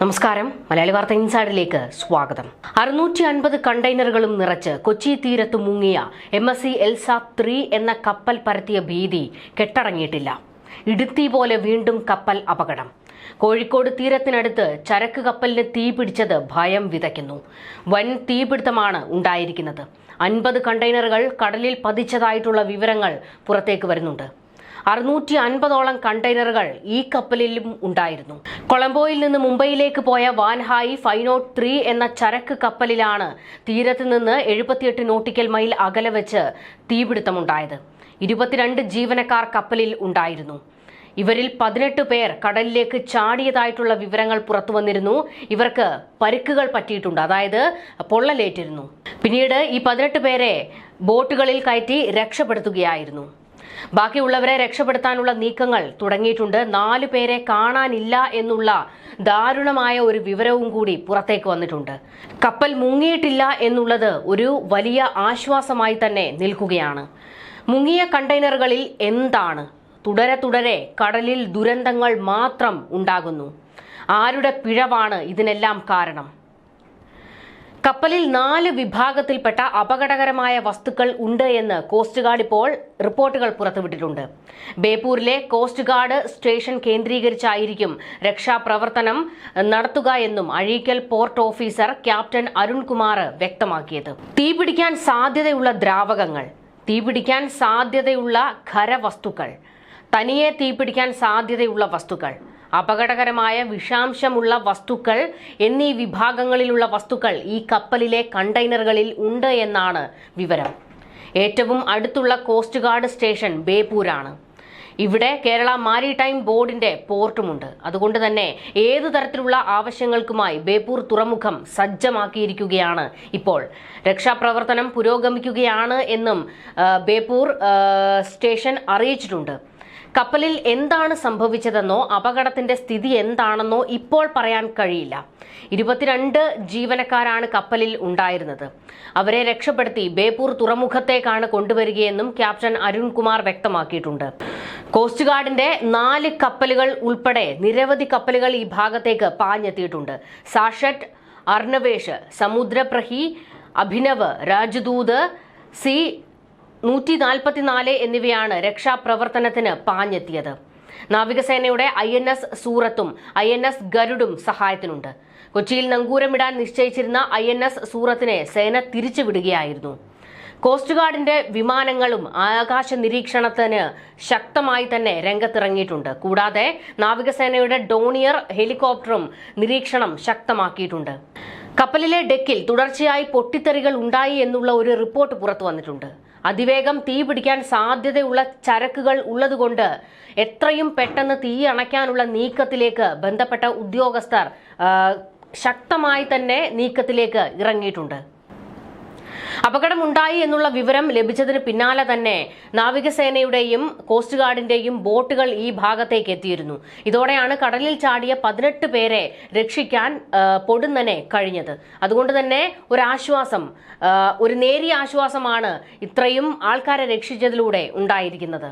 നമസ്കാരം. മലയാളി വാർത്ത ഇൻസൈഡിലേക്ക് സ്വാഗതം. അറുന്നൂറ്റി അൻപത് കണ്ടെയ്നറുകളും നിറച്ച് കൊച്ചി തീരത്ത് മുങ്ങിയ M S C Elsa three എന്ന കപ്പൽ പരത്തിയ ഭീതി കെട്ടടങ്ങിയിട്ടില്ല. ഇടുത്തി പോലെ വീണ്ടും കപ്പൽ അപകടം. കോഴിക്കോട് തീരത്തിനടുത്ത് ചരക്ക് കപ്പലിന് തീ പിടിച്ചത് ഭയം വിതയ്ക്കുന്നു. വൻ തീപിടുത്തമാണ് ഉണ്ടായിരിക്കുന്നത്. അൻപത് കണ്ടെയ്നറുകൾ കടലിൽ പതിച്ചതായിട്ടുള്ള വിവരങ്ങൾ പുറത്തേക്ക് വരുന്നുണ്ട്. അറുന്നൂറ്റി അൻപതോളം കണ്ടെയ്നറുകൾ ഈ കപ്പലിലും ഉണ്ടായിരുന്നു. കൊളംബോയിൽ നിന്ന് മുംബൈയിലേക്ക് പോയ വാൻഹായി ഫൈനോട്ട് ത്രീ എന്ന ചരക്ക് കപ്പലിലാണ് തീരത്ത് നിന്ന് എഴുപത്തിയെട്ട് നോട്ടിക്കൽ മൈൽ അകലെ വെച്ച് തീപിടുത്തമുണ്ടായത്. ഇരുപത്തിരണ്ട് ജീവനക്കാർ കപ്പലിൽ ഉണ്ടായിരുന്നു. ഇവരിൽ പതിനെട്ട് പേർ കടലിലേക്ക് ചാടിയതായിട്ടുള്ള വിവരങ്ങൾ പുറത്തു വന്നിരുന്നു. ഇവർക്ക് പരിക്കുകൾ പറ്റിയിട്ടുണ്ട്. അതായത് പൊള്ളലേറ്റിരുന്നു. പിന്നീട് ഈ പതിനെട്ട് പേരെ ബോട്ടുകളിൽ കയറ്റി രക്ഷപ്പെടുത്തുകയായിരുന്നു. ബാക്കിയുള്ളവരെ രക്ഷപ്പെടുത്താനുള്ള നീക്കങ്ങൾ തുടങ്ങിയിട്ടുണ്ട്. നാലു പേരെ കാണാനില്ല എന്നുള്ള ദാരുണമായ ഒരു വിവരവും കൂടി പുറത്തേക്ക് വന്നിട്ടുണ്ട്. കപ്പൽ മുങ്ങിയിട്ടില്ല എന്നുള്ളത് ഒരു വലിയ ആശ്വാസമായി തന്നെ നിൽക്കുകയാണ്. മുങ്ങിയ കണ്ടെയ്നറുകളിൽ എന്താണ്? തുടരെ തുടരെ കടലിൽ ദുരന്തങ്ങൾ മാത്രം ഉണ്ടാകുന്നു. ആരുടെ പിഴവാണ് ഇതിനെല്ലാം കാരണം? കപ്പലിൽ നാല് വിഭാഗത്തിൽപ്പെട്ട അപകടകരമായ വസ്തുക്കൾ ഉണ്ട് എന്ന് കോസ്റ്റ് ഗാർഡ് ഇപ്പോൾ റിപ്പോർട്ടുകൾ പുറത്തുവിട്ടിട്ടുണ്ട്. ബേപ്പൂരിലെ കോസ്റ്റ് ഗാർഡ് സ്റ്റേഷൻ കേന്ദ്രീകരിച്ചായിരിക്കും രക്ഷാപ്രവർത്തനം നടത്തുക എന്നും Azhikkal port officer captain Arunkumar വ്യക്തമാക്കിയത്. തീപിടിക്കാൻ സാധ്യതയുള്ള ദ്രാവകങ്ങൾ തീപിടിക്കാൻ സാധ്യതയുള്ള ഖരവസ്തുക്കൾ തനിയെ തീപിടിക്കാൻ സാധ്യതയുള്ള വസ്തുക്കൾ അപകടകരമായ വിഷാംശമുള്ള വസ്തുക്കൾ എന്നീ വിഭാഗങ്ങളിലുള്ള വസ്തുക്കൾ ഈ കപ്പലിലെ കണ്ടെയ്നറുകളിൽ ഉണ്ട് എന്നാണ് വിവരം. ഏറ്റവും അടുത്തുള്ള കോസ്റ്റ് ഗാർഡ് സ്റ്റേഷൻ ബേപ്പൂരാണ്. ഇവിടെ കേരള മാരിടൈം ബോർഡിന്റെ പോർട്ടുമുണ്ട്. അതുകൊണ്ട് തന്നെ ഏതു തരത്തിലുള്ള ആവശ്യങ്ങൾക്കുമായി ബേപ്പൂർ തുറമുഖം സജ്ജമാക്കിയിരിക്കുകയാണ് ഇപ്പോൾ. രക്ഷാപ്രവർത്തനം പുരോഗമിക്കുകയാണ് എന്നും ബേപ്പൂർ സ്റ്റേഷൻ അറിയിച്ചിട്ടുണ്ട്. കപ്പലിൽ എന്താണ് സംഭവിച്ചതെന്നോ അപകടത്തിന്റെ സ്ഥിതി എന്താണെന്നോ ഇപ്പോൾ പറയാൻ കഴിയില്ല. ഇരുപത്തിരണ്ട് ജീവനക്കാരാണ് കപ്പലിൽ ഉണ്ടായിരുന്നത്. അവരെ രക്ഷപ്പെടുത്തി ബേപ്പൂർ തുറമുഖത്തേക്കാണ് കൊണ്ടുവരികയെന്നും ക്യാപ്റ്റൻ അരുൺകുമാർ വ്യക്തമാക്കിയിട്ടുണ്ട്. കോസ്റ്റ് ഗാർഡിന്റെ നാല് കപ്പലുകൾ ഉൾപ്പെടെ നിരവധി കപ്പലുകൾ ഈ ഭാഗത്തേക്ക് പാഞ്ഞെത്തിയിട്ടുണ്ട്. സാഷറ്റ് അർണവേഷ് സമുദ്രപ്രഹി അഭിനവ് രാജദൂത് സി നൂറ്റി നാൽപ്പത്തിനാല് എന്നിവയാണ് രക്ഷാപ്രവർത്തനത്തിന് പാഞ്ഞെത്തിയത്. നാവികസേനയുടെ ഐ എൻ എസ് സൂറത്തും ഐ എൻ എസ് ഗരുഡും സഹായത്തിനുണ്ട്. കൊച്ചിയിൽ നങ്കൂരമിടാൻ നിശ്ചയിച്ചിരുന്ന ഐ എൻ എസ് സൂറത്തിനെ സേന തിരിച്ചുവിടുകയായിരുന്നു. കോസ്റ്റ് ഗാർഡിന്റെ വിമാനങ്ങളും ആകാശ നിരീക്ഷണത്തിന് ശക്തമായി തന്നെ രംഗത്തിറങ്ങിയിട്ടുണ്ട്. കൂടാതെ നാവികസേനയുടെ ഡോണിയർ ഹെലികോപ്റ്ററും നിരീക്ഷണം ശക്തമാക്കിയിട്ടുണ്ട്. കപ്പലിലെ ഡെക്കിൽ തുടർച്ചയായി പൊട്ടിത്തെറികൾ ഉണ്ടായി എന്നുള്ള ഒരു റിപ്പോർട്ട് പുറത്തു വന്നിട്ടുണ്ട്. അതിവേഗം തീ പിടിക്കാൻ സാധ്യതയുള്ള ചരക്കുകൾ ഉള്ളതുകൊണ്ട് എത്രയും പെട്ടെന്ന് തീ അണയ്ക്കാനുള്ള നീക്കത്തിലേക്ക് ബന്ധപ്പെട്ട ഉദ്യോഗസ്ഥർ ശക്തമായി തന്നെ നീക്കത്തിലേക്ക് ഇറങ്ങിയിട്ടുണ്ട്. അപകടമുണ്ടായി എന്നുള്ള വിവരം ലഭിച്ചതിന് പിന്നാലെ തന്നെ നാവികസേനയുടെയും കോസ്റ്റ് ഗാർഡിന്റെയും ബോട്ടുകൾ ഈ ഭാഗത്തേക്ക് എത്തിയിരുന്നു. ഇതോടെയാണ് കടലിൽ ചാടിയ പതിനെട്ട് പേരെ രക്ഷിക്കാൻ പൊടുന്നനെ കഴിഞ്ഞത്. അതുകൊണ്ട് തന്നെ ഒരാശ്വാസം ഒരു നേരിയ ആശ്വാസമാണ് ഇത്രയും ആൾക്കാരെ രക്ഷിച്ചതിലൂടെ ഉണ്ടായിരിക്കുന്നത്.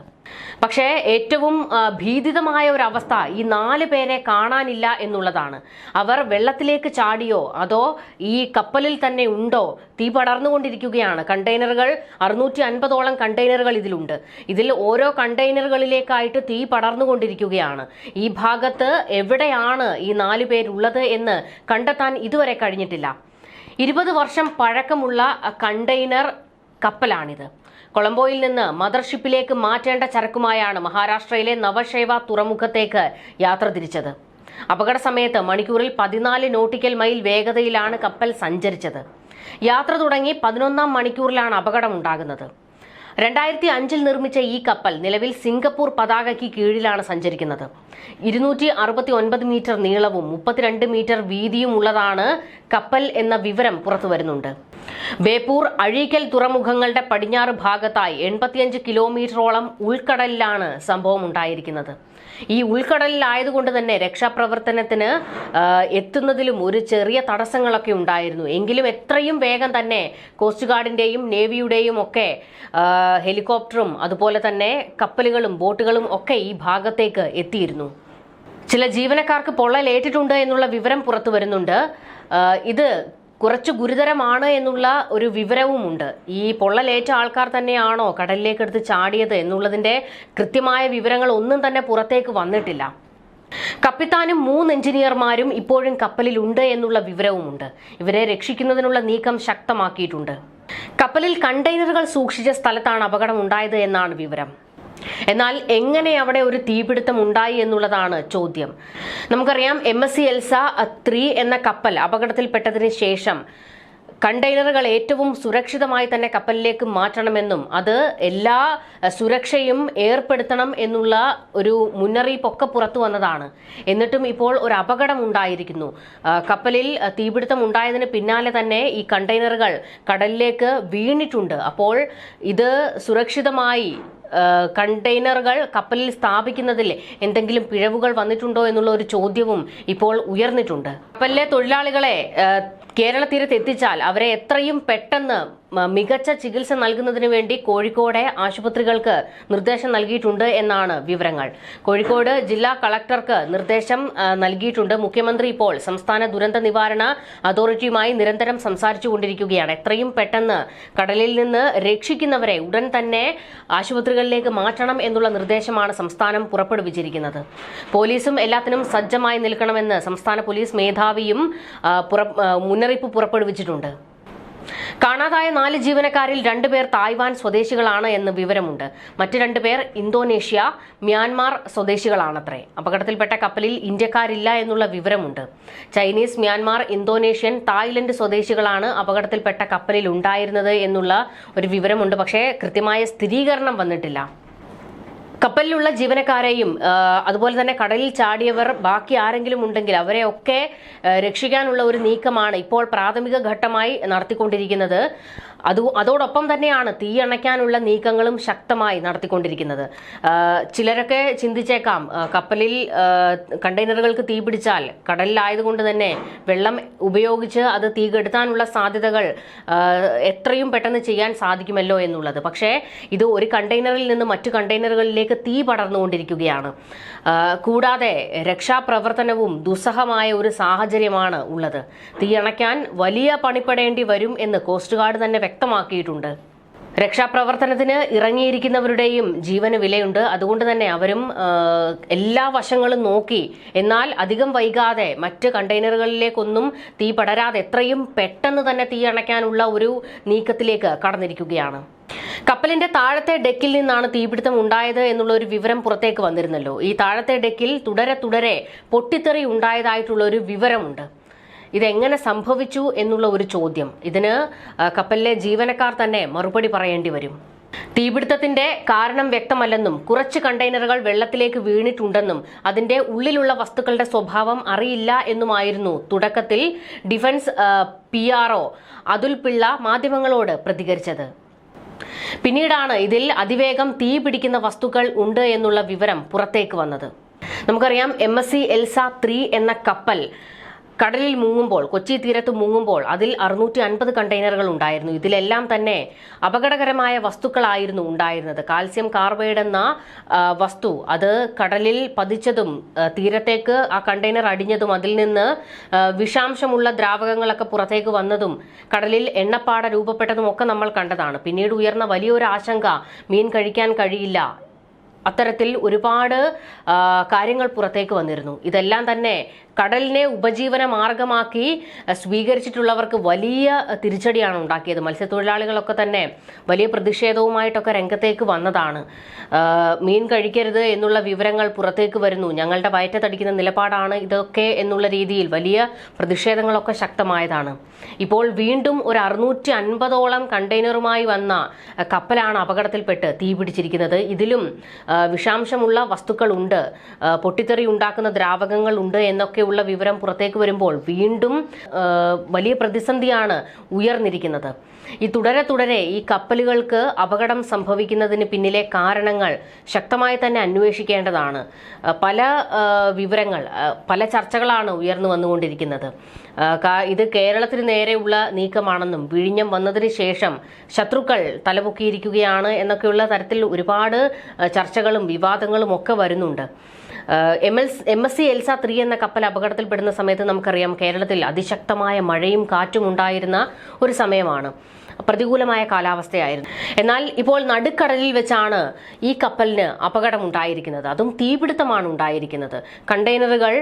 പക്ഷേ ഏറ്റവും ഭീതിതമായ ഒരു അവസ്ഥ ഈ നാല് പേരെ കാണാനില്ല എന്നുള്ളതാണ്. അവർ വെള്ളത്തിലേക്ക് ചാടിയോ അതോ ഈ കപ്പലിൽ തന്നെ ഉണ്ടോ? തീ പടർന്നുകൊണ്ടിരിക്കുകയാണ്. കണ്ടെയ്നറുകൾ അറുന്നൂറ്റി അൻപതോളം കണ്ടെയ്നറുകൾ ഇതിലുണ്ട്. ഇതിൽ ഓരോ കണ്ടെയ്നറുകളിലേക്കായിട്ട് തീ പടർന്നുകൊണ്ടിരിക്കുകയാണ്. ഈ ഭാഗത്ത് എവിടെയാണ് ഈ നാല് പേരുള്ളത് എന്ന് കണ്ടെത്താൻ ഇതുവരെ കഴിഞ്ഞിട്ടില്ല. ഇരുപത് വർഷം പഴക്കമുള്ള കണ്ടെയ്നർ കപ്പലാണിത്. കൊളംബോയിൽ നിന്ന് മദർഷിപ്പിലേക്ക് മാറ്റേണ്ട ചരക്കുമായാണ് മഹാരാഷ്ട്രയിലെ നവശൈവ തുറമുഖത്തേക്ക് യാത്ര തിരിച്ചത്. അപകട സമയത്ത് മണിക്കൂറിൽ പതിനാല് നോട്ടിക്കൽ മൈൽ വേഗതയിലാണ് കപ്പൽ സഞ്ചരിച്ചത്. യാത്ര തുടങ്ങി പതിനൊന്നാം മണിക്കൂറിലാണ് അപകടമുണ്ടാകുന്നത്. രണ്ടായിരത്തി അഞ്ചിൽ നിർമ്മിച്ച ഈ കപ്പൽ നിലവിൽ സിംഗപ്പൂർ പതാകയ്ക്ക് കീഴിലാണ് സഞ്ചരിക്കുന്നത്. ഇരുന്നൂറ്റി അറുപത്തി ഒൻപത് മീറ്റർ നീളവും മുപ്പത്തിരണ്ട് മീറ്റർ വീതിയും ഉള്ളതാണ് കപ്പൽ എന്ന വിവരം പുറത്തു വരുന്നുണ്ട്. ബേപ്പൂർ അഴീക്കൽ തുറമുഖങ്ങളുടെ പടിഞ്ഞാറ് ഭാഗത്തായി എൺപത്തിയഞ്ച് കിലോമീറ്ററോളം ഉൾക്കടലിലാണ് സംഭവം ഉണ്ടായിരിക്കുന്നത്. ഈ ഉൾക്കടലിലായതുകൊണ്ട് തന്നെ രക്ഷാപ്രവർത്തനത്തിന് എത്തുന്നതിലും ഒരു ചെറിയ തടസ്സങ്ങളൊക്കെ ഉണ്ടായിരുന്നു. എങ്കിലും എത്രയും വേഗം തന്നെ കോസ്റ്റ് ഗാർഡിന്റെയും നേവിയുടെയും ഒക്കെ ഹെലികോപ്റ്ററും അതുപോലെ തന്നെ കപ്പലുകളും ബോട്ടുകളും ഒക്കെ ഈ ഭാഗത്തേക്ക് എത്തിയിരുന്നു. ചില ജീവനക്കാർക്ക് പൊള്ളലേറ്റിട്ടുണ്ട് എന്നുള്ള വിവരം പുറത്തു വരുന്നുണ്ട്. ഇത് കുറച്ച് ഗുരുതരമാണ് എന്നുള്ള ഒരു വിവരവുമുണ്ട്. ഈ പൊള്ളലേറ്റ ആൾക്കാർ തന്നെയാണോ കടലിലേക്ക് എടുത്ത് ചാടിയത് എന്നുള്ളതിന്റെ കൃത്യമായ വിവരങ്ങൾ ഒന്നും തന്നെ പുറത്തേക്ക് വന്നിട്ടില്ല. കപ്പിത്താനും മൂന്ന് എഞ്ചിനീയർമാരും ഇപ്പോഴും കപ്പലിലുണ്ട് എന്നുള്ള വിവരവുമുണ്ട്. ഇവരെ രക്ഷിക്കുന്നതിനുള്ള നീക്കം ശക്തമാക്കിയിട്ടുണ്ട്. കപ്പലിൽ കണ്ടെയ്നറുകൾ സൂക്ഷിച്ച സ്ഥലത്താണ് അപകടം ഉണ്ടായത് എന്നാണ് വിവരം. എന്നാൽ എങ്ങനെ അവിടെ ഒരു തീപിടുത്തം ഉണ്ടായി എന്നുള്ളതാണ് ചോദ്യം. നമുക്കറിയാം M S C Elsa three എന്ന കപ്പൽ അപകടത്തിൽപ്പെട്ടതിന് ശേഷം കണ്ടെയ്നറുകൾ ഏറ്റവും സുരക്ഷിതമായി തന്നെ കപ്പലിലേക്ക് മാറ്റണമെന്നും അത് എല്ലാ സുരക്ഷയും ഏർപ്പെടുത്തണം എന്നുള്ള ഒരു മുന്നറിയിപ്പൊക്കെ പുറത്തു വന്നതാണ്. എന്നിട്ടും ഇപ്പോൾ ഒരു അപകടം ഉണ്ടായിരിക്കുന്നു. കപ്പലിൽ തീപിടുത്തം ഉണ്ടായതിന് പിന്നാലെ തന്നെ ഈ കണ്ടെയ്നറുകൾ കടലിലേക്ക് വീണിട്ടുണ്ട്. അപ്പോൾ ഇത് സുരക്ഷിതമായി കണ്ടെയ്നറുകൾ കപ്പലിൽ സ്ഥാപിക്കുന്നതിൽ എന്തെങ്കിലും പിഴവുകൾ വന്നിട്ടുണ്ടോ എന്നുള്ള ഒരു ചോദ്യവും ഇപ്പോൾ ഉയർന്നിട്ടുണ്ട്. കപ്പലിലെ തൊഴിലാളികളെ കേരള തീരത്ത് എത്തിച്ചാൽ അവരെ എത്രയും പെട്ടെന്ന് മികച്ച ചികിത്സ നൽകുന്നതിന് വേണ്ടി കോഴിക്കോടെ ആശുപത്രികൾക്ക് നിർദ്ദേശം നൽകിയിട്ടുണ്ട് എന്നാണ് വിവരങ്ങൾ. കോഴിക്കോട് ജില്ലാ കളക്ടർക്ക് നിർദ്ദേശം നൽകിയിട്ടുണ്ട്. മുഖ്യമന്ത്രി ഇപ്പോൾ സംസ്ഥാന ദുരന്ത നിവാരണ അതോറിറ്റിയുമായി നിരന്തരം സംസാരിച്ചു കൊണ്ടിരിക്കുകയാണ് എത്രയും പെട്ടെന്ന് കടലിൽ നിന്ന് രക്ഷിക്കുന്നവരെ ഉടൻ തന്നെ ആശുപത്രികളിലേക്ക് മാറ്റണം എന്നുള്ള നിർദ്ദേശമാണ് സംസ്ഥാനം പുറപ്പെടുവിച്ചിരിക്കുന്നത്. പോലീസും എല്ലാത്തിനും സജ്ജമായി നിൽക്കണമെന്ന് സംസ്ഥാന പോലീസ് മേധാവിയും ആ, മുന്നറിയിപ്പ് പുറപ്പെടുവിച്ചിട്ടുണ്ട്. കാണാതായ നാല് ജീവനക്കാരിൽ രണ്ടുപേർ തായ്വാൻ സ്വദേശികളാണ് എന്ന് വിവരമുണ്ട്. മറ്റ് രണ്ടുപേർ ഇന്തോനേഷ്യ മ്യാൻമാർ സ്വദേശികളാണത്രേ. അപകടത്തിൽപ്പെട്ട കപ്പലിൽ ഇന്ത്യക്കാരില്ല എന്നുള്ള വിവരമുണ്ട്. ചൈനീസ് മ്യാൻമാർ ഇന്തോനേഷ്യൻ തായ്ലൻഡ് സ്വദേശികളാണ് അപകടത്തിൽപ്പെട്ട കപ്പലിൽ ഉണ്ടായിരുന്നത് എന്നുള്ള ഒരു വിവരമുണ്ട്. പക്ഷേ കൃത്യമായ സ്ഥിരീകരണം വന്നിട്ടില്ല. കപ്പലിലുള്ള ജീവനക്കാരെയും അതുപോലെ തന്നെ കടലിൽ ചാടിയവർ ബാക്കി ആരെങ്കിലും ഉണ്ടെങ്കിൽ അവരെ ഒക്കെ രക്ഷിക്കാനുള്ള ഒരു നീക്കമാണ് ഇപ്പോൾ പ്രാഥമിക ഘട്ടമായി നടത്തിക്കൊണ്ടിരിക്കുന്നത്. അത് അതോടൊപ്പം തന്നെയാണ് തീ അണയ്ക്കാനുള്ള നീക്കങ്ങളും ശക്തമായി നടത്തിക്കൊണ്ടിരിക്കുന്നത്. ചിലരൊക്കെ ചിന്തിച്ചേക്കാം കപ്പലിൽ കണ്ടെയ്നറുകൾക്ക് തീ പിടിച്ചാൽ കടലിലായതുകൊണ്ട് തന്നെ വെള്ളം ഉപയോഗിച്ച് അത് തീ കെടുത്താനുള്ള സാധ്യതകൾ എത്രയും പെട്ടെന്ന് ചെയ്യാൻ സാധിക്കുമല്ലോ എന്നുള്ളത്. പക്ഷേ ഇത് ഒരു കണ്ടെയ്നറിൽ നിന്ന് മറ്റു കണ്ടെയ്നറുകളിലേക്ക് തീ പടർന്നുകൊണ്ടിരിക്കുകയാണ്. കൂടാതെ രക്ഷാപ്രവർത്തനവും ദുസ്സഹമായ ഒരു സാഹചര്യമാണ് ഉള്ളത്. തീ അണയ്ക്കാൻ വലിയ പണിപ്പെടേണ്ടി വരും എന്ന് കോസ്റ്റ് ഗാർഡ് തന്നെ വ്യക്തമാക്കിയിട്ടുണ്ട്. രക്ഷാപ്രവർത്തനത്തിന് ഇറങ്ങിയിരിക്കുന്നവരുടെയും ജീവന് വിലയുണ്ട്. അതുകൊണ്ട് തന്നെ അവരും എല്ലാ വശങ്ങളും നോക്കി. എന്നാൽ അധികം വൈകാതെ മറ്റ് കണ്ടെയ്നറുകളിലേക്കൊന്നും തീ പടരാതെ എത്രയും പെട്ടെന്ന് തന്നെ തീ അണയ്ക്കാനുള്ള ഒരു നീക്കത്തിലേക്ക് കടന്നിരിക്കുകയാണ്. കപ്പലിന്റെ താഴത്തെ ഡെക്കിൽ നിന്നാണ് തീപിടുത്തം ഉണ്ടായത് എന്നുള്ള ഒരു വിവരം പുറത്തേക്ക് വന്നിരുന്നല്ലോ. ഈ താഴത്തെ ഡെക്കിൽ തുടരെ തുടരെ പൊട്ടിത്തെറി ഉണ്ടായതായിട്ടുള്ള ഒരു വിവരമുണ്ട്. ഇതെങ്ങനെ സംഭവിച്ചു എന്നുള്ള ഒരു ചോദ്യം. ഇതിന് കപ്പലിലെ ജീവനക്കാർ തന്നെ മറുപടി പറയേണ്ടി വരും. തീപിടുത്തത്തിന്റെ കാരണം വ്യക്തമല്ലെന്നും കുറച്ച് കണ്ടെയ്നറുകൾ വെള്ളത്തിലേക്ക് വീണിട്ടുണ്ടെന്നും അതിന്റെ ഉള്ളിലുള്ള വസ്തുക്കളുടെ സ്വഭാവം അറിയില്ല എന്നുമായിരുന്നു തുടക്കത്തിൽ defence P R Athul Pillai മാധ്യമങ്ങളോട് പ്രതികരിച്ചത്. പിന്നീടാണ് ഇതിൽ അതിവേഗം തീ പിടിക്കുന്ന വസ്തുക്കൾ ഉണ്ട് എന്നുള്ള വിവരം പുറത്തേക്ക് വന്നത്. നമുക്കറിയാം M S C Elsa three എന്ന കപ്പൽ കടലിൽ മുങ്ങുമ്പോൾ കൊച്ചി തീരത്ത് മുങ്ങുമ്പോൾ അതിൽ അറുന്നൂറ്റി അൻപത് കണ്ടെയ്നറുകൾ ഉണ്ടായിരുന്നു. ഇതിലെല്ലാം തന്നെ അപകടകരമായ വസ്തുക്കളായിരുന്നു ഉണ്ടായിരുന്നത്. കാൽസ്യം കാർബൈഡ് എന്ന വസ്തു അത് കടലിൽ പതിച്ചതും തീരത്തേക്ക് ആ കണ്ടെയ്നർ അടിഞ്ഞതും അതിൽ നിന്ന് വിഷാംശമുള്ള ദ്രാവകങ്ങളൊക്കെ പുറത്തേക്ക് വന്നതും കടലിൽ എണ്ണപ്പാട രൂപപ്പെട്ടതും ഒക്കെ നമ്മൾ കണ്ടതാണ്. പിന്നീട് ഉയർന്ന വലിയൊരു ആശങ്ക മീൻ കഴിക്കാൻ കഴിയില്ല അത്തരത്തിൽ ഒരുപാട് കാര്യങ്ങൾ പുറത്തേക്ക് വന്നിരുന്നു. ഇതെല്ലാം തന്നെ കടലിനെ ഉപജീവന മാർഗമാക്കി സ്വീകരിച്ചിട്ടുള്ളവർക്ക് വലിയ തിരിച്ചടിയാണ് ഉണ്ടാക്കിയത്. മത്സ്യത്തൊഴിലാളികളൊക്കെ തന്നെ വലിയ പ്രതിഷേധവുമായിട്ടൊക്കെ രംഗത്തേക്ക് വന്നതാണ്. മീൻ കഴിക്കരുത് എന്നുള്ള വിവരങ്ങൾ പുറത്തേക്ക് വരുന്നു. ഞങ്ങളുടെ വയറ്റത്തടിക്കുന്ന നിലപാടാണ് ഇതൊക്കെ എന്നുള്ള രീതിയിൽ വലിയ പ്രതിഷേധങ്ങളൊക്കെ ശക്തമായതാണ്. ഇപ്പോൾ വീണ്ടും ഒരു അറുന്നൂറ്റി അൻപതോളം കണ്ടെയ്നറുമായി വന്ന കപ്പലാണ് അപകടത്തിൽപ്പെട്ട് തീപിടിച്ചിരിക്കുന്നത്. ഇതിലും വിഷാംശമുള്ള വസ്തുക്കളുണ്ട്. പൊട്ടിത്തെറി ഉണ്ടാക്കുന്ന ദ്രാവകങ്ങൾ ഉണ്ട് എന്നൊക്കെയുള്ള വിവരം പുറത്തേക്ക് വരുമ്പോൾ വീണ്ടും വലിയ പ്രതിസന്ധിയാണ് ഉയർന്നിരിക്കുന്നത്. ഈ തുടരെ തുടരെ ഈ കപ്പലുകൾക്ക് അപകടം സംഭവിക്കുന്നതിന് പിന്നിലെ കാരണങ്ങൾ ശക്തമായി തന്നെ അന്വേഷിക്കേണ്ടതാണ്. പല വിവരങ്ങൾ പല ചർച്ചകളാണ് ഉയർന്നു വന്നുകൊണ്ടിരിക്കുന്നത്. ഇത് കേരളത്തിന് നേരെയുള്ള നീക്കമാണെന്നും വിഴിഞ്ഞം വന്നതിന് ശേഷം ശത്രുക്കൾ തലപൊക്കിയിരിക്കുകയാണ് എന്നൊക്കെയുള്ള തരത്തിൽ ഒരുപാട് ആ, ചർച്ചകളും വിവാദങ്ങളും ഒക്കെ വരുന്നുണ്ട്. M L M S C Elsa three എന്ന കപ്പൽ അപകടത്തിൽപ്പെടുന്ന സമയത്ത് നമുക്കറിയാം കേരളത്തിൽ അതിശക്തമായ മഴയും കാറ്റും ഉണ്ടായിരുന്ന ഒരു സമയമാണ്. പ്രതികൂലമായ കാലാവസ്ഥയായിരുന്നു. എന്നാൽ ഇപ്പോൾ നടുക്കടലിൽ വെച്ചാണ് ഈ കപ്പലിന് അപകടമുണ്ടായിരിക്കുന്നത്. അതും തീപിടുത്തമാണ് ഉണ്ടായിരിക്കുന്നത്. കണ്ടെയ്നറുകൾ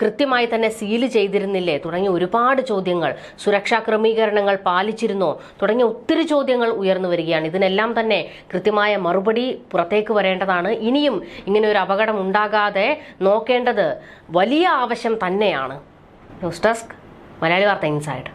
കൃത്യമായി തന്നെ സീൽ ചെയ്തിരുന്നില്ലേ? തുടങ്ങിയ ഒരുപാട് ചോദ്യങ്ങൾ. സുരക്ഷാ ക്രമീകരണങ്ങൾ പാലിച്ചിരുന്നോ? തുടങ്ങിയ ഒത്തിരി ചോദ്യങ്ങൾ ഉയർന്നു വരികയാണ്. ഇതിനെല്ലാം തന്നെ കൃത്യമായ മറുപടി പുറത്തേക്ക് വരേണ്ടതാണ്. ഇനിയും ഇങ്ങനെ ഒരു അപകടം ഉണ്ടാകാതെ നോക്കേണ്ടത് വലിയ ആവശ്യം തന്നെയാണ്. ന്യൂസ് ഡെസ്ക് മലയാളി വാർത്ത ഇൻസൈഡ്.